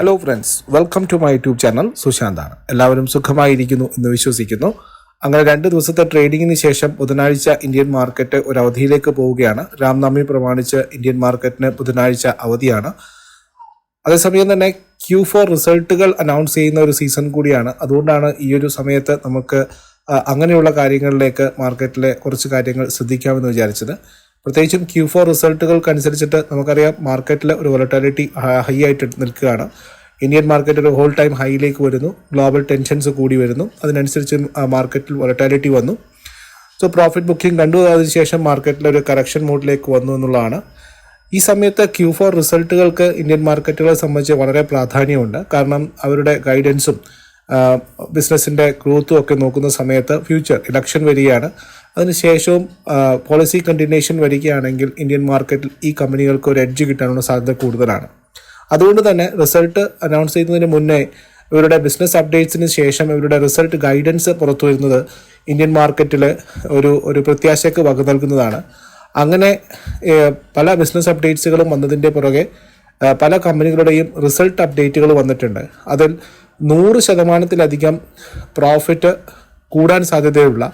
Hello friends welcome to my YouTube channel സുശാന്താണ്. എല്ലാവരും സുഖമായിരിക്കുന്നു എന്ന് വിശ്വസിക്കുന്നു. അങ്ങനെ രണ്ട് ദിവസത്തെ ട്രേഡിങ്ങിന് ശേഷം ബുധനാഴ്ച ഇന്ത്യൻ മാർക്കറ്റ് ഒരു അവധിയിലേക്ക് പോവുകയാണ് രാംനവമി പ്രമാണിച്ച് ഇന്ത്യൻ മാർക്കറ്റിന് ബുധനാഴ്ച അവധിയാണ്. അതേസമയം തന്നെ ക്യൂ ഫോർ റിസൾട്ടുകൾ അനൗൺസ് ചെയ്യുന്ന ഒരു സീസൺ കൂടിയാണ്. അതുകൊണ്ടാണ് ഈ ഒരു സമയത്ത് നമുക്ക് അങ്ങനെയുള്ള കാര്യങ്ങളിലേക്ക് മാർക്കറ്റിലെ കുറച്ച് കാര്യങ്ങൾ ശ്രദ്ധിക്കാമെന്ന് വിചാരിച്ചത്. പ്രത്യേകിച്ചും ക്യൂ ഫോർ റിസൾട്ടുകൾക്കനുസരിച്ചിട്ട് നമുക്കറിയാം മാർക്കറ്റിലെ ഒരു വൊളറ്റാലിറ്റി ഹൈ ആയിട്ട് നിൽക്കുകയാണ്. ഇന്ത്യൻ മാർക്കറ്റ് ഒരു ഹോൾ ടൈം ഹൈയിലേക്ക് വരുന്നു. ഗ്ലോബൽ ടെൻഷൻസ് കൂടി വരുന്നു. അതിനനുസരിച്ച് മാർക്കറ്റിൽ വൊളറ്റാലിറ്റി വന്നു. സോ പ്രോഫിറ്റ് ബുക്കിംഗ് കണ്ടു. അതിനുശേഷം മാർക്കറ്റിൽ ഒരു കറക്ഷൻ മോഡിലേക്ക് വന്നു എന്നുള്ളതാണ്. ഈ സമയത്ത് ക്യൂ ഫോർ റിസൾട്ടുകൾക്ക് ഇന്ത്യൻ മാർക്കറ്റുകളെ സംബന്ധിച്ച് വളരെ പ്രാധാന്യമുണ്ട്. കാരണം അവരുടെ ഗൈഡൻസും ബിസിനസ്സിന്റെ ഗ്രോത്തും ഒക്കെ നോക്കുന്ന സമയത്ത് ഫ്യൂച്ചർ ഇലക്ഷൻ വരികയാണ്. അതിനുശേഷവും പോളിസി കണ്ടിന്യൂഷൻ വരികയാണെങ്കിൽ ഇന്ത്യൻ മാർക്കറ്റിൽ ഈ കമ്പനികൾക്ക് ഒരു എഡ്ജ് കിട്ടാനുള്ള സാധ്യത കൂടുതലാണ്. അതുകൊണ്ട് തന്നെ റിസൾട്ട് അനൗൺസ് ചെയ്യുന്നതിന് മുന്നേ ഇവരുടെ ബിസിനസ് അപ്ഡേറ്റ്സിന് ശേഷം ഇവരുടെ റിസൾട്ട് ഗൈഡൻസ് പുറത്തു വരുന്നത് ഇന്ത്യൻ മാർക്കറ്റിൽ ഒരു ഒരു പ്രത്യാശയ്ക്ക് വക നൽകുന്നതാണ്. അങ്ങനെ പല ബിസിനസ് അപ്ഡേറ്റ്സുകളും വന്നതിന്റെ പുറകെ പല കമ്പനികളുടെയും റിസൾട്ട് അപ്ഡേറ്റുകൾ വന്നിട്ടുണ്ട്. അതിൽ നൂറ് ശതമാനത്തിലധികം പ്രോഫിറ്റ് കൂടാൻ സാധ്യതയുള്ള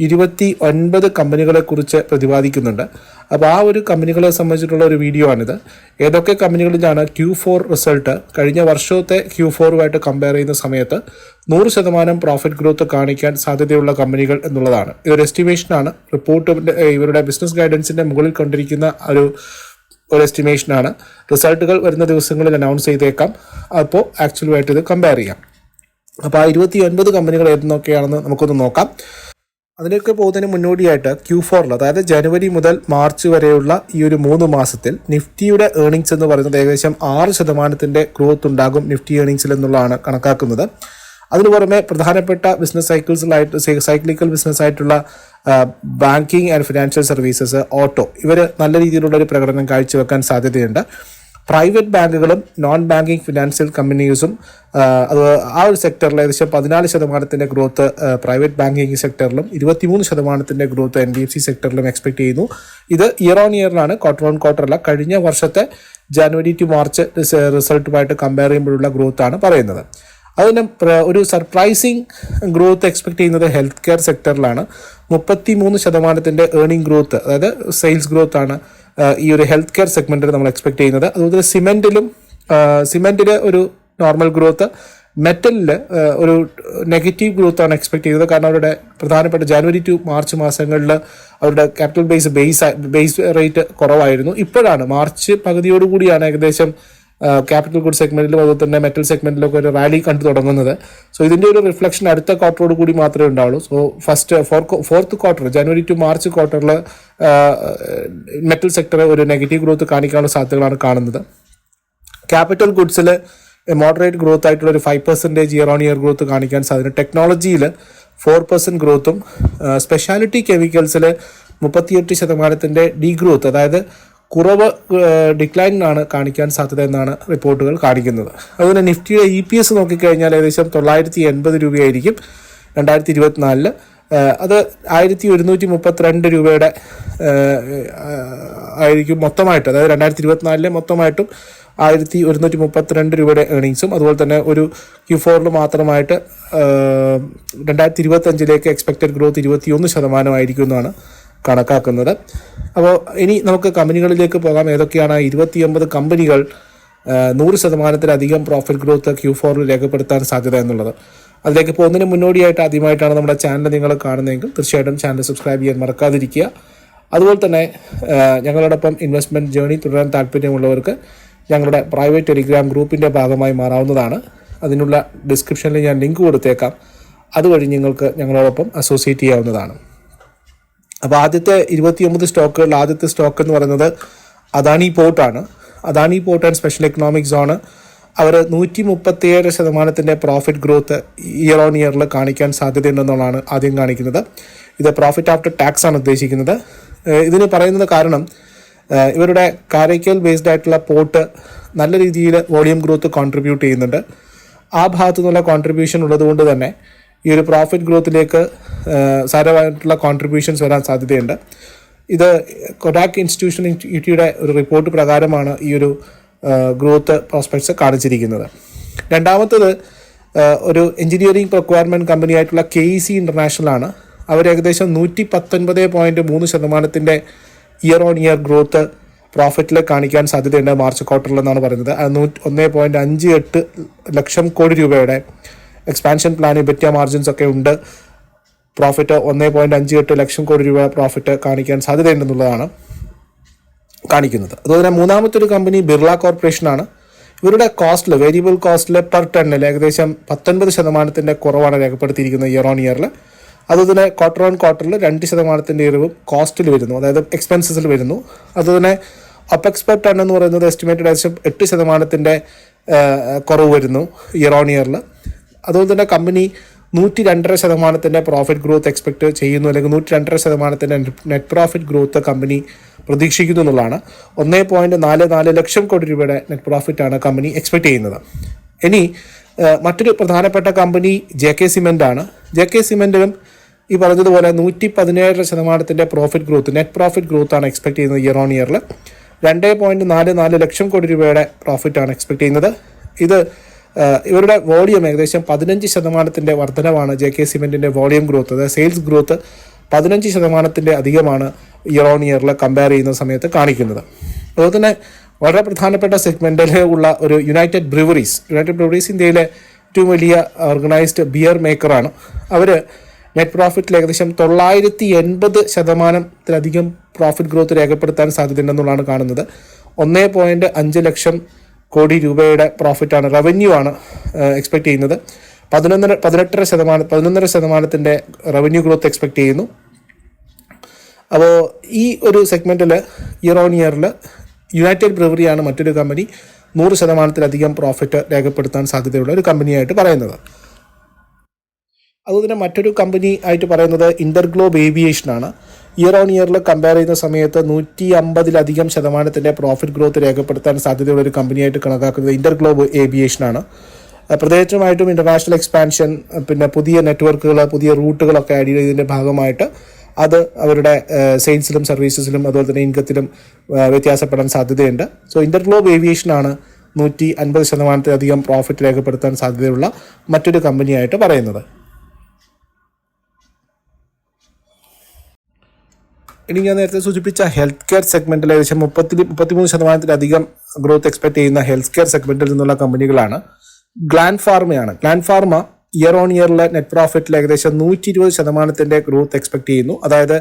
ഇരുപത്തി ഒൻപത് കമ്പനികളെക്കുറിച്ച് പ്രതിപാദിക്കുന്നുണ്ട്. അപ്പോൾ ആ ഒരു കമ്പനികളെ സംബന്ധിച്ചിട്ടുള്ള ഒരു വീഡിയോ ആണിത്. ഏതൊക്കെ കമ്പനികളിലാണ് ക്യൂ ഫോർ റിസൾട്ട് കഴിഞ്ഞ വർഷത്തെ ക്യൂ ഫോറുമായിട്ട് കമ്പയർ ചെയ്യുന്ന സമയത്ത് നൂറ് ശതമാനം പ്രോഫിറ്റ് ഗ്രോത്ത് കാണിക്കാൻ സാധ്യതയുള്ള കമ്പനികൾ എന്നുള്ളതാണ്. ഇതൊരു എസ്റ്റിമേഷനാണ് റിപ്പോർട്ടിന്റെ ഇവരുടെ ബിസിനസ് ഗൈഡൻസിന്റെ മുകളിൽ കണ്ടിരിക്കുന്ന ഒരു ഒരു എസ്റ്റിമേഷനാണ് റിസൾട്ടുകൾ വരുന്ന ദിവസങ്ങളിൽ അനൗൺസ് ചെയ്തേക്കാം. അപ്പോൾ ആക്ച്വലുമായിട്ട് ഇത് കമ്പയർ ചെയ്യാം. അപ്പോൾ ആ ഇരുപത്തി ഒൻപത് കമ്പനികൾ ഏതെന്നൊക്കെയാണെന്ന് നമുക്കൊന്ന് നോക്കാം. അതിലേക്ക് പോകുന്നതിന് മുന്നോടിയായിട്ട് ക്യൂ ഫോറിൽ അതായത് ജനുവരി മുതൽ മാർച്ച് വരെയുള്ള ഈ ഒരു മൂന്ന് മാസത്തിൽ നിഫ്റ്റിയുടെ ഏണിങ്സ് എന്ന് പറയുന്നത് ഏകദേശം ആറ് ശതമാനത്തിന്റെ ഗ്രോത്ത് ഉണ്ടാകും നിഫ്റ്റി ഏണിങ്സിൽ എന്നുള്ളതാണ് കണക്കാക്കുന്നത്. അതിനു പുറമെ പ്രധാനപ്പെട്ട ബിസിനസ് സൈക്കിൾസിലായിട്ട് സൈക്ലിക്കൽ ബിസിനസ് ആയിട്ടുള്ള banking and financial services auto ഇവർ നല്ല രീതിയിലുള്ള ഒരു പ്രകടനം കാഴ്ചവെക്കാൻ സാധ്യതയുണ്ട്. പ്രൈവറ്റ് ബാങ്കുകളും നോൺ ബാങ്കിങ് ഫിനാൻഷ്യൽ കമ്പനീസും അത് ആ ഒരു സെക്ടറിൽ ഏകദേശം പതിനാല് ശതമാനത്തിന്റെ ഗ്രോത്ത് പ്രൈവറ്റ് ബാങ്കിങ് സെക്ടറിലും ഇരുപത്തിമൂന്ന് ശതമാനത്തിന്റെ growth N D F C സെക്ടറിലും expect ചെയ്യുന്നു. ഇത് ഇയർ ഓൺ ഇയറിലാണ് ക്വാർട്ടർ ഓൺ ക്വാർട്ടർ അല്ല. കഴിഞ്ഞ വർഷത്തെ ജാനുവരി ടു മാർച്ച് റിസൾട്ടുമായിട്ട് കമ്പയർ ചെയ്യുമ്പോഴുള്ള ഗ്രോത്ത് ആണ് പറയുന്നത്. അതിന് ഒരു സർപ്രൈസിങ് ഗ്രോത്ത് എക്സ്പെക്ട് ചെയ്യുന്നത് ഹെൽത്ത് കെയർ സെക്ടറിലാണ് മുപ്പത്തി മൂന്ന് ശതമാനത്തിന്റെ ഏർണിംഗ് ഗ്രോത്ത് അതായത് സെയിൽസ് ആണ്. ഈ ഒരു ഹെൽത്ത് കെയർ സെഗ്മെന്റിൽ നമ്മൾ എക്സ്പെക്ട് ചെയ്യുന്നത്. അതുപോലെ സിമെന്റിലും സിമെന്റിൽ ഒരു നോർമൽ ഗ്രോത്ത് മെറ്റലിൽ ഒരു നെഗറ്റീവ് ഗ്രോത്ത് ആണ് എക്സ്പെക്ട് ചെയ്യുന്നത്. കാരണം അവരുടെ പ്രധാനപ്പെട്ട ജനുവരി ടു മാർച്ച് മാസങ്ങളിൽ അവരുടെ capital base base base rate കുറവായിരുന്നു. ഇപ്പോഴാണ് മാർച്ച് പകുതിയോടുകൂടിയാണ് ഏകദേശം ക്യാപിറ്റൽ ഗുഡ് സെഗ്മെന്റിലും അതുപോലെ തന്നെ മെറ്റൽ സെഗ്മെന്റിലൊക്കെ ഒരു റാലി കണ്ടു തുടങ്ങുന്നത്. സോ ഇതിന്റെ ഒരു റിഫ്ലക്ഷൻ അടുത്ത ക്വാർട്ടറോട് കൂടി മാത്രമേ ഉണ്ടാവുള്ളൂ. So first four fourth quarter January to March ക്വാർട്ടറിൽ മെറ്റൽ സെക്ടർ ഒരു നെഗറ്റീവ് ഗ്രോത്ത് കാണിക്കാനുള്ള സാധ്യതകളാണ് കാണുന്നത്. ക്യാപിറ്റൽ ഗുഡ്സിൽ മോഡറേറ്റ് ഗ്രോത്ത് ആയിട്ടുള്ള ഒരു five percentage year on year growth കാണിക്കാൻ സാധ്യത. ടെക്നോളജിയിൽ ഫോർ പെർസെന്റ് ഗ്രോത്തും സ്പെഷ്യാലിറ്റി കെമിക്കൽസിൽ മുപ്പത്തിയെട്ട് ശതമാനത്തിന്റെ ഡീ ഗ്രോത്ത് അതായത് കുറവ് ഡിക്ലൈനാണ് കാണിക്കാൻ സാധ്യത എന്നാണ് റിപ്പോർട്ടുകൾ കാണിക്കുന്നത്. അതുപോലെ നിഫ്റ്റിയുടെ ഇ പി എസ് നോക്കിക്കഴിഞ്ഞാൽ ഏകദേശം തൊള്ളായിരത്തി എൺപത് രൂപയായിരിക്കും രണ്ടായിരത്തി ഇരുപത്തിനാലിൽ അത് ആയിരത്തി ഒരുന്നൂറ്റി മുപ്പത്തിരണ്ട് രൂപയുടെ ആയിരിക്കും മൊത്തമായിട്ട്. അതായത് രണ്ടായിരത്തി ഇരുപത്തിനാലിലെ മൊത്തമായിട്ടും ആയിരത്തി ഒരുന്നൂറ്റി മുപ്പത്തിരണ്ട് രൂപയുടെ ഏണിങ്സും അതുപോലെ തന്നെ ഒരു ക്യൂ ഫോറിൽ മാത്രമായിട്ട് രണ്ടായിരത്തി ഇരുപത്തഞ്ചിലേക്ക് എക്സ്പെക്റ്റഡ് ഗ്രോത്ത് ഇരുപത്തിയൊന്ന് ശതമാനമായിരിക്കും എന്നാണ് കണക്കാക്കുന്നത്. അപ്പോൾ ഇനി നമുക്ക് കമ്പനികളിലേക്ക് പോകാം. ഏതൊക്കെയാണ് ഇരുപത്തിയൊമ്പത് കമ്പനികൾ നൂറ് ശതമാനത്തിലധികം പ്രോഫിറ്റ് ഗ്രോത്ത് ക്യൂ ഫോറിൽ രേഖപ്പെടുത്താൻ സാധ്യത എന്നുള്ളത്. അതിലേക്ക് പോകുന്നതിന് മുന്നോടിയായിട്ട് ആദ്യമായിട്ടാണ് നമ്മുടെ ചാനൽ നിങ്ങൾ കാണുന്നതെങ്കിൽ തീർച്ചയായിട്ടും ചാനൽ സബ്സ്ക്രൈബ് ചെയ്യാൻ മറക്കാതിരിക്കുക. അതുപോലെ തന്നെ ഞങ്ങളോടൊപ്പം ഇൻവെസ്റ്റ്മെന്റ് ജേണി തുടരാൻ താല്പര്യമുള്ളവർക്ക് ഞങ്ങളുടെ പ്രൈവറ്റ് ടെലിഗ്രാം ഗ്രൂപ്പിന്റെ ഭാഗമായി മാറാവുന്നതാണ്. അതിനുള്ള ഡിസ്ക്രിപ്ഷനിൽ ഞാൻ ലിങ്ക് കൊടുത്തേക്കാം. അതുവഴി നിങ്ങൾക്ക് ഞങ്ങളോടൊപ്പം അസോസിയേറ്റ് ചെയ്യാവുന്നതാണ്. അപ്പോൾ ആദ്യത്തെ ഇരുപത്തിയൊമ്പത് സ്റ്റോക്കുകളിൽ ആദ്യത്തെ സ്റ്റോക്ക് എന്ന് പറയുന്നത് Adani പോർട്ടാണ് Adani port and special economic zone അവർ നൂറ്റി മുപ്പത്തിയേഴ് ശതമാനത്തിന്റെ പ്രോഫിറ്റ് ഗ്രോത്ത് ഇയർ ഓൺ ഇയറിൽ കാണിക്കാൻ സാധ്യതയുണ്ടെന്നുള്ളതാണ് ആദ്യം കാണിക്കുന്നത്. ഇത് പ്രോഫിറ്റ് ആഫ്റ്റർ ടാക്സ് ആണ് ഉദ്ദേശിക്കുന്നത്. ഇതിന് പറയുന്നത് കാരണം ഇവരുടെ കാരയ്ക്കൽ ബേസ്ഡ് ആയിട്ടുള്ള പോർട്ട് നല്ല രീതിയിൽ വോളിയം ഗ്രോത്ത് കോൺട്രിബ്യൂട്ട് ചെയ്യുന്നുണ്ട്. ആ ഭാഗത്തു നിന്നുള്ള കോൺട്രിബ്യൂഷൻ ഉള്ളതുകൊണ്ട് തന്നെ ഈ ഒരു പ്രോഫിറ്റ് ഗ്രോത്തിലേക്ക് സാരമായിട്ടുള്ള കോൺട്രിബ്യൂഷൻസ് വരാൻ സാധ്യതയുണ്ട്. ഇത് കൊഡാക് ഇൻസ്റ്റിറ്റ്യൂഷൻ ഇൻസ്റ്റിറ്റ്യൂട്ടിയുടെ ഒരു റിപ്പോർട്ട് പ്രകാരമാണ് ഈ ഒരു ഗ്രോത്ത് പ്രോസ്പെക്ട്സ് കാണിച്ചിരിക്കുന്നത്. രണ്ടാമത്തത് ഒരു എഞ്ചിനീയറിംഗ് റിക്വയർമെന്റ് കമ്പനി ആയിട്ടുള്ള കെ ഇ സി ഇന്റർനാഷണൽ ആണ്. അവർ ഏകദേശം നൂറ്റി പത്തൊൻപത് പോയിന്റ് മൂന്ന് ശതമാനത്തിന്റെ ഇയർ ഓൺ ഇയർ ഗ്രോത്ത് പ്രോഫിറ്റിൽ കാണിക്കാൻ സാധ്യതയുണ്ട് മാർച്ച് ക്വാർട്ടറിൽ എന്നാണ് പറയുന്നത്. നൂറ്റി ഒന്ന് പോയിന്റ് അഞ്ച് എട്ട് ലക്ഷം കോടി രൂപയുടെ എക്സ്പാൻഷൻ പ്ലാൻ ബെറ്റ മാർജിൻസ് ഒക്കെ ഉണ്ട്. പ്രോഫിറ്റ് ഒന്നേ പോയിന്റ് അഞ്ച് എട്ട് ലക്ഷം കോടി രൂപ പ്രോഫിറ്റ് കാണിക്കാൻ സാധ്യതയുണ്ടെന്നുള്ളതാണ് കാണിക്കുന്നത്. അതുപോലെ തന്നെ മൂന്നാമത്തെ ഒരു കമ്പനി ബിർള കോർപ്പറേഷനാണ് ഇവരുടെ കോസ്റ്റിൽ വേരിയബിൾ കോസ്റ്റിൽ പെർ ടണ്ണിൽ ഏകദേശം പത്തൊൻപത് ശതമാനത്തിന്റെ കുറവാണ് രേഖപ്പെടുത്തിയിരിക്കുന്നത് ഇയർ ഓൺ ഇയറിൽ അതുപോലെ ക്വാർട്ടർ ഓൺ ക്വാർട്ടറിൽ രണ്ട് ശതമാനത്തിന്റെ ഇറിവും കോസ്റ്റിൽ വരുന്നു. അതായത് എക്സ്പെൻസസിൽ വരുന്നു. അതുതന്നെ അപ്പ് പെർ ടൺ എന്ന് പറയുന്നത് എസ്റ്റിമേറ്റഡ് ഏകദേശം എട്ട് ശതമാനത്തിന്റെ കുറവ് വരുന്നു ഇയർ ഓൺ ഇയറിൽ അതുപോലെ തന്നെ കമ്പനി നൂറ്റി രണ്ടര ശതമാനത്തിന്റെ പ്രോഫിറ്റ് ഗ്രോത്ത് എക്സ്പെക്ട് ചെയ്യുന്നു അല്ലെങ്കിൽ നൂറ്റി രണ്ടര ശതമാനത്തിന്റെ നെറ്റ് പ്രോഫിറ്റ് ഗ്രോത്ത് കമ്പനി പ്രതീക്ഷിക്കുന്നു എന്നുള്ളതാണ്. ഒന്നേ പോയിന്റ് നാല് നാല് ലക്ഷം കോടി രൂപയുടെ നെറ്റ് പ്രോഫിറ്റാണ് കമ്പനി എക്സ്പെക്ട് ചെയ്യുന്നത്. ഇനി മറ്റൊരു പ്രധാനപ്പെട്ട കമ്പനി ജെ കെ സിമെന്റ് ആണ്. ജെ കെ സിമെന്റിലും ഈ പറഞ്ഞതുപോലെ നൂറ്റി പതിനേഴര ശതമാനത്തിന്റെ profit growth net profit growth ആണ് എക്സ്പെക്ട് ചെയ്യുന്നത് ഇയർ ഓൺ ഇയറിൽ രണ്ട് പോയിന്റ് നാല് നാല് ലക്ഷം കോടി രൂപയുടെ പ്രോഫിറ്റാണ് എക്സ്പെക്ട് ചെയ്യുന്നത്. ഇത് ഇവരുടെ വോളിയം ഏകദേശം പതിനഞ്ച് ശതമാനത്തിന്റെ വർധനവാണ് ജെ കെ സിമെന്റിന്റെ വോളിയം ഗ്രോത്ത്. അതായത് സെയിൽസ് ഗ്രോത്ത് പതിനഞ്ച് ശതമാനത്തിന്റെ അധികമാണ് ഇയർ ഓൺ ഇയറിൽ കമ്പയർ ചെയ്യുന്ന സമയത്ത് കാണിക്കുന്നത്. അതുപോലെ തന്നെ വളരെ പ്രധാനപ്പെട്ട സെഗ്മെന്റിൽ ഉള്ള ഒരു യുണൈറ്റഡ് ബ്രിവറീസ് യുണൈറ്റഡ് ബ്രിവറീസ് ഇന്ത്യയിലെ ഏറ്റവും വലിയ ഓർഗനൈസ്ഡ് ബിയർ മേക്കറാണ് അവർ നെറ്റ് പ്രോഫിറ്റിൽ ഏകദേശം തൊള്ളായിരത്തി എൺപത് ശതമാനത്തിലധികം പ്രോഫിറ്റ് ഗ്രോത്ത് രേഖപ്പെടുത്താൻ സാധ്യതയുണ്ടെന്നുള്ളതാണ് കാണുന്നത്. ഒന്നേ പോയിന്റ് അഞ്ച് ലക്ഷം കോടി രൂപയുടെ പ്രോഫിറ്റാണ് റവന്യൂ ആണ് എക്സ്പെക്ട് ചെയ്യുന്നത്. പതിനൊന്നര പതിനെട്ടര ശതമാനം പതിനൊന്നര ശതമാനത്തിന്റെ റവന്യൂ ഗ്രോത്ത് എക്സ്പെക്ട് ചെയ്യുന്നു. അപ്പോൾ ഈ ഒരു സെഗ്മെന്റിൽ ഇയർ ഓൺ ഇയറിൽ യുണൈറ്റഡ് ബ്രിവറിയാണ് മറ്റൊരു കമ്പനി നൂറ് ശതമാനത്തിലധികം പ്രോഫിറ്റ് രേഖപ്പെടുത്താൻ സാധ്യതയുള്ള ഒരു കമ്പനിയായിട്ട് പറയുന്നത്. അതുപോലെ മറ്റൊരു കമ്പനി ആയിട്ട് പറയുന്നത് ഇന്റർഗ്ലോബ് ഏവിയേഷൻ ആണ്. ഇയർ ഓൺ ഇയറിൽ കമ്പയർ ചെയ്യുന്ന സമയത്ത് നൂറ്റി അമ്പതിലധികം ശതമാനത്തിന്റെ പ്രോഫിറ്റ് ഗ്രോത്ത് രേഖപ്പെടുത്താൻ സാധ്യതയുള്ള ഒരു കമ്പനിയായിട്ട് കണക്കാക്കുന്നത് ഇന്റർഗ്ലോബ് ഏവിയേഷൻ ആണ്. പ്രത്യേകമായിട്ടും ഇന്റർനാഷണൽ എക്സ്പാൻഷൻ പിന്നെ പുതിയ നെറ്റ്വർക്കുകൾ പുതിയ റൂട്ടുകളൊക്കെ ആഡ് ചെയ്തതിന്റെ ഭാഗമായിട്ട് അത് അവരുടെ സെയിൽസിലും സർവീസസിലും അതുപോലെ തന്നെ ഇൻകത്തിലും വ്യത്യാസപ്പെടാൻ സാധ്യതയുണ്ട്. സോ ഇന്റർഗ്ലോബ് ഏവിയേഷൻ ആണ് നൂറ്റി അൻപത് ശതമാനത്തിലധികം പ്രോഫിറ്റ് രേഖപ്പെടുത്താൻ സാധ്യതയുള്ള മറ്റൊരു കമ്പനിയായിട്ട് പറയുന്നത്. ഇനി ഞാൻ നേരത്തെ സൂചിപ്പിച്ച ഹെൽത്ത് കെയർ സെഗ്മെന്റിൽ ഏകദേശം മുപ്പത്തി മുപ്പത്തിമൂന്ന് ശതമാനത്തിലധികം ഗ്രോത്ത് എക്സ്പെക്ട് ചെയ്യുന്ന ഹെൽത്ത് കെയർ സെഗ്മെന്റിൽ നിന്നുള്ള കമ്പനികളാണ്. ഗ്ലാൻ ഫാർമയാണ് ഗ്ലാൻ ഫാർമ ഇയർ ഓൺ ഇയറിലെ നെറ്റ് പ്രോഫിറ്റിൽ ഏകദേശം നൂറ്റി ഇരുപത് ശതമാനത്തിന്റെ ഗ്രോത്ത് എക്സ്പെക്ട് ചെയ്യുന്നു. അതായത്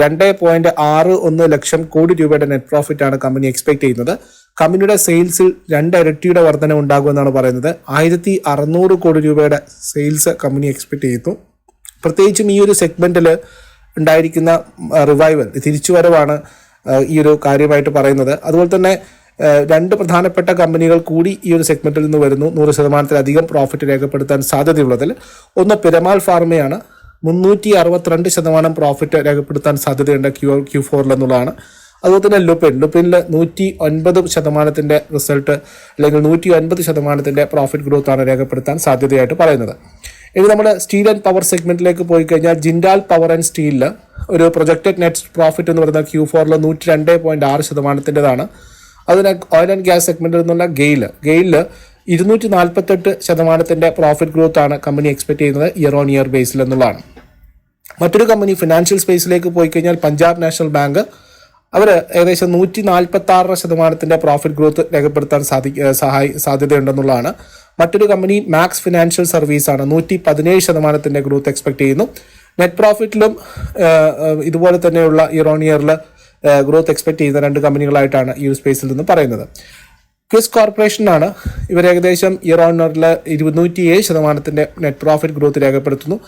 രണ്ട് പോയിന്റ് ആറ് ഒന്ന് ലക്ഷം കോടി രൂപയുടെ നെറ്റ് പ്രോഫിറ്റ് ആണ് കമ്പനി എക്സ്പെക്ട് ചെയ്യുന്നത്. കമ്പനിയുടെ സെയിൽസിൽ രണ്ട് ഇരട്ടിയുടെ വർധന ഉണ്ടാകുമെന്നാണ് പറയുന്നത്. ആയിരത്തി അറുന്നൂറ് കോടി രൂപയുടെ സെയിൽസ് കമ്പനി എക്സ്പെക്ട് ചെയ്യുന്നു. പ്രത്യേകിച്ചും ഈ ഒരു സെഗ്മെന്റിൽ ഉണ്ടായിരിക്കുന്ന റിവൈവൽ തിരിച്ചുവരവാണ് ഈ ഒരു കാര്യമായിട്ട് പറയുന്നത്. അതുപോലെ തന്നെ രണ്ട് പ്രധാനപ്പെട്ട കമ്പനികൾ കൂടി ഈ ഒരു സെഗ്മെന്റിൽ നിന്ന് വരുന്നു. നൂറ് ശതമാനത്തിലധികം പ്രോഫിറ്റ് രേഖപ്പെടുത്താൻ സാധ്യതയുള്ളതിൽ. ഒന്ന് പിരമാൽ ഫാർമയാണ്. മുന്നൂറ്റി അറുപത്തിരണ്ട് ശതമാനം പ്രോഫിറ്റ് രേഖപ്പെടുത്താൻ സാധ്യതയുണ്ട് ക്യൂ ക്യൂ ഫോറിൽ എന്നുള്ളതാണ്. അതുപോലെ തന്നെ ലുപ്പിൻ ലുപ്പിനിൽ നൂറ്റി ഒൻപത് ശതമാനത്തിന്റെ റിസൾട്ട് അല്ലെങ്കിൽ നൂറ്റി ഒൻപത് ശതമാനത്തിന്റെ പ്രോഫിറ്റ് ഗ്രോത്ത് ആണ് രേഖപ്പെടുത്താൻ സാധ്യതയായിട്ട് പറയുന്നത്. ഇനി നമ്മൾ സ്റ്റീൽ ആൻഡ് പവർ സെഗ്മെന്റിലേക്ക് പോയി കഴിഞ്ഞാൽ ജിൻഡാൽ പവർ ആൻഡ് സ്റ്റീലിൽ ഒരു പ്രൊജക്റ്റഡ് നെറ്റ് പ്രോഫിറ്റ് എന്ന് പറയുന്നത് ക്യൂ ഫോറിൽ നൂറ്റി രണ്ട് പോയിന്റ് ആറ് ശതമാനത്തിന്റെതാണ്. അതിന് ഓയിൽ ആൻഡ് ഗ്യാസ് സെഗ്മെന്റിൽ നിന്നുള്ള ഗെയിൽ ഗെയിലിൽ ഇരുന്നൂറ്റി നാൽപ്പത്തെട്ട് ശതമാനത്തിന്റെ പ്രോഫിറ്റ് ഗ്രോത്ത് ആണ് കമ്പനി എക്സ്പെക്ട് ചെയ്യുന്നത് ഇയർ ഓൺ ഇയർ ബേസിൽ എന്നുള്ളതാണ്. മറ്റൊരു കമ്പനി ഫിനാൻഷ്യൽ സ്പേസിലേക്ക് പോയി കഴിഞ്ഞാൽ പഞ്ചാബ് നാഷണൽ ബാങ്ക് അവർ ഏകദേശം നൂറ്റി നാൽപ്പത്തി ശതമാനത്തിന്റെ പ്രോഫിറ്റ് ഗ്രോത്ത് രേഖപ്പെടുത്താൻ സാധി സഹായി സാധ്യതയുണ്ടെന്നുള്ളതാണ്. മറ്റൊരു കമ്പനി മാക്സ് ഫിനാൻഷ്യൽ സർവീസ് ആണ് നൂറ്റി പതിനേഴ് ശതമാനത്തിന്റെ ഗ്രോത്ത് എക്സ്പെക്ട് ചെയ്യുന്നു. നെറ്റ് പ്രോഫിറ്റിലും ഇതുപോലെ തന്നെയുള്ള ഇയർ ഓൺ ഇയറിൽ ഗ്രോത്ത് എക്സ്പെക്ട് ചെയ്യുന്ന രണ്ട് കമ്പനികളായിട്ടാണ് ഈ ഒരു സ്പേസിൽ നിന്ന് പറയുന്നത്. ക്വിസ് കോർപ്പറേഷനാണ്. ഇവർ ഏകദേശം ഇയർ ഓൺ ഇയറിൽ ഇരുന്നൂറ്റി ഏഴ് ശതമാനത്തിന്റെ നെറ്റ് പ്രോഫിറ്റ് ഗ്രോത്ത് രേഖപ്പെടുത്തുന്നു.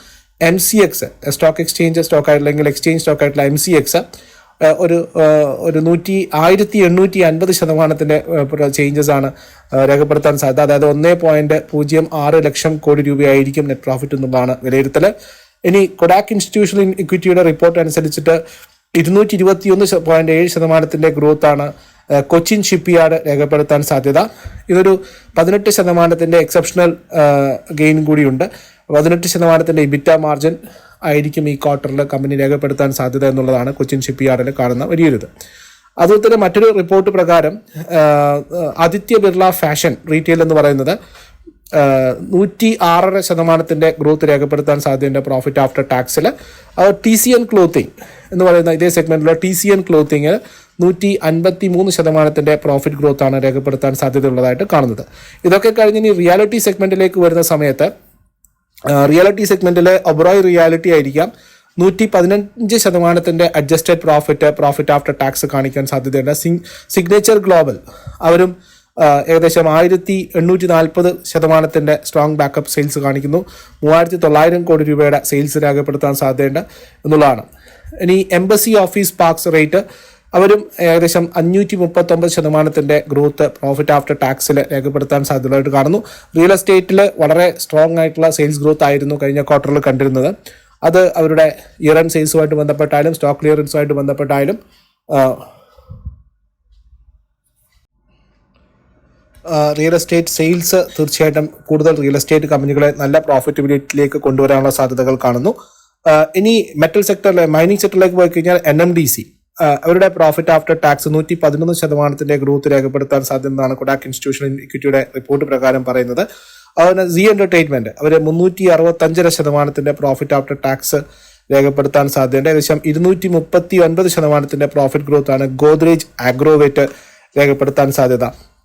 M C X stock exchange stock അല്ലെങ്കിൽ എക്സ്ചേഞ്ച് സ്റ്റോക്ക് ആയിട്ടുള്ള എം സി എക്സ്. ഒരു ഒരു നൂറ്റി ആയിരത്തി എണ്ണൂറ്റി അൻപത് ശതമാനത്തിന്റെ ചേഞ്ചസ് ആണ് രേഖപ്പെടുത്താൻ സാധ്യത. അതായത് ഒന്നേ പോയിന്റ് പൂജ്യം ആറ് ലക്ഷം കോടി രൂപയായിരിക്കും നെറ്റ് പ്രോഫിറ്റ് എന്നുള്ളതാണ് വിലയിരുത്തൽ ഇനി കൊഡാക് ഇൻസ്റ്റിറ്റ്യൂഷണൽ ഇക്വിറ്റിയുടെ റിപ്പോർട്ട് അനുസരിച്ചിട്ട് ഇരുന്നൂറ്റി ഇരുപത്തിയൊന്ന് പോയിന്റ് ഏഴ് ശതമാനത്തിന്റെ ഗ്രോത്ത് ആണ് കൊച്ചിൻ കൊച്ചിൻ ഷിപ്പ്യാർഡ് രേഖപ്പെടുത്താൻ സാധ്യത. ഇതൊരു പതിനെട്ട് ശതമാനത്തിന്റെ എക്സെപ്ഷണൽ ഗെയിൻ കൂടിയുണ്ട്. പതിനെട്ട് ശതമാനത്തിന്റെ ഇബിറ്റ മാർജിൻ ആയിരിക്കും ഈ ക്വാർട്ടറിൽ കമ്പനി രേഖപ്പെടുത്താൻ സാധ്യത എന്നുള്ളതാണ് കൊച്ചിൻ ഷിപ്പ്യാർഡിൽ കാണുന്ന വലിയൊരിത്. അതുപോലെ തന്നെ മറ്റൊരു റിപ്പോർട്ട് പ്രകാരം ആദിത്യ ബിർള ഫാഷൻ റീറ്റെയിൽ എന്ന് പറയുന്നത് നൂറ്റി ആറര ശതമാനത്തിന്റെ ഗ്രോത്ത് രേഖപ്പെടുത്താൻ സാധ്യതയുണ്ട് പ്രോഫിറ്റ് ആഫ്റ്റർ ടാക്സിൽ ടി സി എൻ ക്ലോത്തിങ് എന്ന് പറയുന്ന ഇതേ സെഗ്മെന്റിലുള്ള ടി സി എൻ ക്ലോത്തിങ് നൂറ്റി അൻപത്തി മൂന്ന് ശതമാനത്തിന്റെ പ്രോഫിറ്റ് ഗ്രോത്താണ് രേഖപ്പെടുത്താൻ സാധ്യതയുള്ളതായിട്ട് കാണുന്നത്. ഇതൊക്കെ കഴിഞ്ഞ് ഇനി റിയാലിറ്റി സെഗ്മെന്റിലേക്ക് വരുന്ന സമയത്ത് റിയാലിറ്റി സെഗ്മെന്റിലെ ഒബ്രോയ് റിയാലിറ്റി ആയിരിക്കാം. നൂറ്റി പതിനഞ്ച് ശതമാനത്തിന്റെ adjusted profit profit after tax കാണിക്കാൻ സാധ്യതയുണ്ട്. സിഗ്നേച്ചർ ഗ്ലോബൽ അവരും ഏകദേശം ആയിരത്തി എണ്ണൂറ്റി നാൽപ്പത് ശതമാനത്തിന്റെ സ്ട്രോങ് ബാക്കപ്പ് സെയിൽസ് കാണിക്കുന്നു. മൂവായിരത്തി തൊള്ളായിരം കോടി രൂപയുടെ സെയിൽസ് രേഖപ്പെടുത്താൻ സാധ്യതയുണ്ട് എന്നുള്ളതാണ്. ഇനി എംബസി ഓഫീസ് പാർക്സ് റേറ്റ് അവരും ഏകദേശം അഞ്ഞൂറ്റി മുപ്പത്തൊമ്പത് ശതമാനത്തിന്റെ ഗ്രോത്ത് പ്രോഫിറ്റ് ആഫ്റ്റർ ടാക്സിൽ രേഖപ്പെടുത്താൻ സാധ്യതയായിട്ട് കാണുന്നു. റിയൽ എസ്റ്റേറ്റിൽ വളരെ സ്ട്രോങ് ആയിട്ടുള്ള സെയിൽസ് ഗ്രോത്ത് ആയിരുന്നു കഴിഞ്ഞ ക്വാർട്ടറിൽ കണ്ടിരുന്നത്. അത് അവരുടെ ഇയർ ആൻഡ് സെയിൽസുമായിട്ട് ബന്ധപ്പെട്ടാലും സ്റ്റോക്ക് ക്ലിയറൻസുമായിട്ട് ബന്ധപ്പെട്ടായാലും ആ, റിയൽ എസ്റ്റേറ്റ് സെയിൽസ് തീർച്ചയായിട്ടും കൂടുതൽ റിയൽ എസ്റ്റേറ്റ് കമ്പനികളെ നല്ല പ്രോഫിറ്റബിലിറ്റിയിലേക്ക് കൊണ്ടുവരാനുള്ള സാധ്യതകൾ കാണുന്നു. ഇനി മെറ്റൽ സെക്ടറിലെ മൈനിങ് സെക്ടറിലേക്ക് പോയി കഴിഞ്ഞാൽ എൻ എം ഡി സി അവരുടെ പ്രോഫിറ്റ് ആഫ്റ്റർ ടാക്സ് നൂറ്റി പതിനൊന്ന് ശതമാനത്തിന്റെ ഗ്രോത്ത് രേഖപ്പെടുത്താൻ സാധ്യതയാണ് കൊഡാക് ഇൻസ്റ്റിറ്റ്യൂഷൻ ഇക്വിറ്റിയുടെ റിപ്പോർട്ട് പ്രകാരം പറയുന്നത്. അതുപോലെ സി എന്റർടൈൻമെന്റ് അവർ മുന്നൂറ്റി അറുപത്തഞ്ചര ശതമാനത്തിന്റെ പ്രോഫിറ്റ് ആഫ്റ്റർ ടാക്സ് രേഖപ്പെടുത്താൻ സാധ്യതയുണ്ട്. ഏകദേശം ഇരുന്നൂറ്റി മുപ്പത്തി ഒൻപത് ശതമാനത്തിന്റെ പ്രോഫിറ്റ് ഗ്രോത്ത് ആണ് ഗോദ്രേജ് ആഗ്രോവേറ്റ് രേഖപ്പെടുത്താൻ സാധ്യത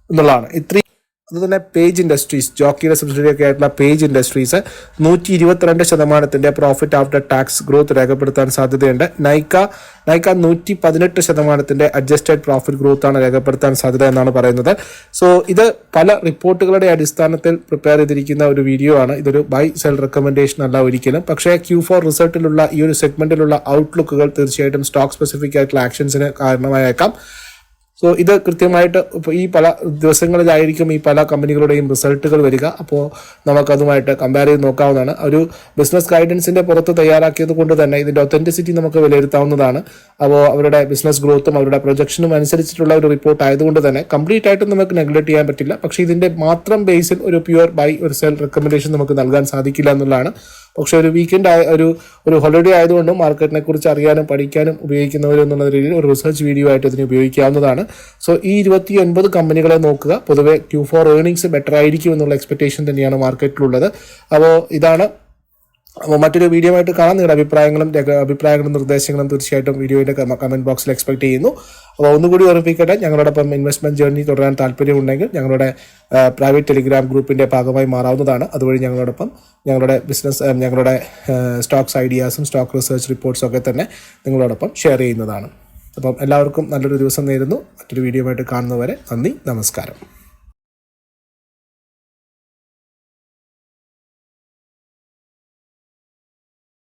എന്നുള്ളതാണ്. ഇത്രയും അതുതന്നെ പേജ് ഇൻഡസ്ട്രീസ് ജോക്കിയുടെ സബ്സിഡറി ഒക്കെ ആയിട്ടുള്ള പേജ് ഇൻഡസ്ട്രീസ് നൂറ്റി ഇരുപത്തിരണ്ട് ശതമാനത്തിന്റെ പ്രോഫിറ്റ് ആഫ്റ്റർ ടാക്സ് ഗ്രോത്ത് രേഖപ്പെടുത്താൻ സാധ്യതയുണ്ട്. നൈക്ക നൈക്ക നൂറ്റി പതിനെട്ട് ശതമാനത്തിന്റെ അഡ്ജസ്റ്റഡ് പ്രോഫിറ്റ് ഗ്രോത്ത് ആണ് രേഖപ്പെടുത്താൻ സാധ്യത എന്നാണ് പറയുന്നത്. സോ ഇത് പല റിപ്പോർട്ടുകളുടെ അടിസ്ഥാനത്തിൽ പ്രിപ്പയർ ചെയ്തിരിക്കുന്ന ഒരു വീഡിയോ ആണ്. ഇതൊരു ബൈ സെൽ റെക്കമെൻഡേഷൻ അല്ല ഒരിക്കലും. പക്ഷേ ക്യൂ ഫോർ റിസൾട്ടിലുള്ള ഈ ഒരു സെഗ്മെന്റിലുള്ള ഔട്ട്ലുക്കുകൾ തീർച്ചയായിട്ടും സ്റ്റോക്ക് സ്പെസിഫിക് ആയിട്ടുള്ള ആക്ഷൻസിന് കാരണമായേക്കാം. സോ ഇത് കൃത്യമായിട്ട് ഈ പല ദിവസങ്ങളിലായിരിക്കും ഈ പല കമ്പനികളുടെയും റിസൾട്ടുകൾ വരിക. അപ്പോൾ നമുക്കതുമായിട്ട് കമ്പയർ ചെയ്ത് നോക്കാവുന്നതാണ്. ഒരു ബിസിനസ് ഗൈഡൻസിന്റെ പുറത്ത് തയ്യാറാക്കിയത് കൊണ്ട് തന്നെ ഇതിന്റെ ഒത്തന്റിസിറ്റി നമുക്ക് വിലയിരുത്താവുന്നതാണ്. അപ്പോൾ അവരുടെ ബിസിനസ് ഗ്രോത്തും അവരുടെ പ്രൊജക്ഷനും അനുസരിച്ചിട്ടുള്ള ഒരു റിപ്പോർട്ട് ആയതുകൊണ്ട് തന്നെ കംപ്ലീറ്റ് ആയിട്ട് നമുക്ക് നെഗ്ലക്ട് ചെയ്യാൻ പറ്റില്ല. പക്ഷേ ഇതിന്റെ മാത്രം ബേസിൽ ഒരു പ്യുവർ ബൈ ഒരു സെൽ റെക്കമെൻഡേഷൻ നമുക്ക് നൽകാൻ സാധിക്കില്ല എന്നുള്ളതാണ്. പക്ഷേ ഒരു വീക്കെൻഡ് ആയ ഒരു ഒരു ഹോളിഡേ ആയതുകൊണ്ട് മാർക്കറ്റിനെ കുറിച്ച് അറിയാനും പഠിക്കാനും ഉപയോഗിക്കുന്നവർ എന്നുള്ള രീതിയിൽ ഒരു റിസർച്ച് വീഡിയോ ആയിട്ട് ഇതിന് ഉപയോഗിക്കാവുന്നതാണ്. സോ ഈ ഇരുപത്തി ഒൻപത് കമ്പനികളെ നോക്കുക. പൊതുവെ ക്യൂ ഫോർ ഏർണിങ്സ് ബെറ്റർ ആയിരിക്കും എന്നുള്ള എക്സ്പെക്ടേഷൻ തന്നെയാണ് മാർക്കറ്റിലുള്ളത് അപ്പോൾ ഇതാണ് അപ്പോൾ മറ്റൊരു വീഡിയോ ആയിട്ട് കാണാൻ നിങ്ങളുടെ അഭിപ്രായങ്ങളും അഭിപ്രായങ്ങളും നിർദ്ദേശങ്ങളും തീർച്ചയായിട്ടും വീഡിയോയുടെ കമന്റ് ബോക്സിൽ എക്സ്പെക്ട് ചെയ്യുന്നു. അപ്പോൾ ഒന്നുകൂടി ഓർമ്മിപ്പിക്കട്ടെ ഞങ്ങളോടൊപ്പം ഇൻവെസ്റ്റ്മെന്റ് ജേർണി തുടരാൻ താല്പര്യമുണ്ടെങ്കിൽ ഞങ്ങളുടെ പ്രൈവറ്റ് ടെലിഗ്രാം ഗ്രൂപ്പിന്റെ ഭാഗമായി മാറാവുന്നതാണ്. അതുവഴി ഞങ്ങളോടൊപ്പം ഞങ്ങളുടെ ബിസിനസ് ഞങ്ങളുടെ സ്റ്റോക്സ് ഐഡിയാസും സ്റ്റോക്ക് റിസർച്ച് റിപ്പോർട്ട്സും ഒക്കെ തന്നെ നിങ്ങളോടൊപ്പം ഷെയർ ചെയ്യുന്നതാണ്. അപ്പം എല്ലാവർക്കും നല്ലൊരു ദിവസം നേരുന്നു. മറ്റൊരു വീഡിയോ ആയിട്ട് കാണുന്നവരെ നന്ദി നമസ്കാരം.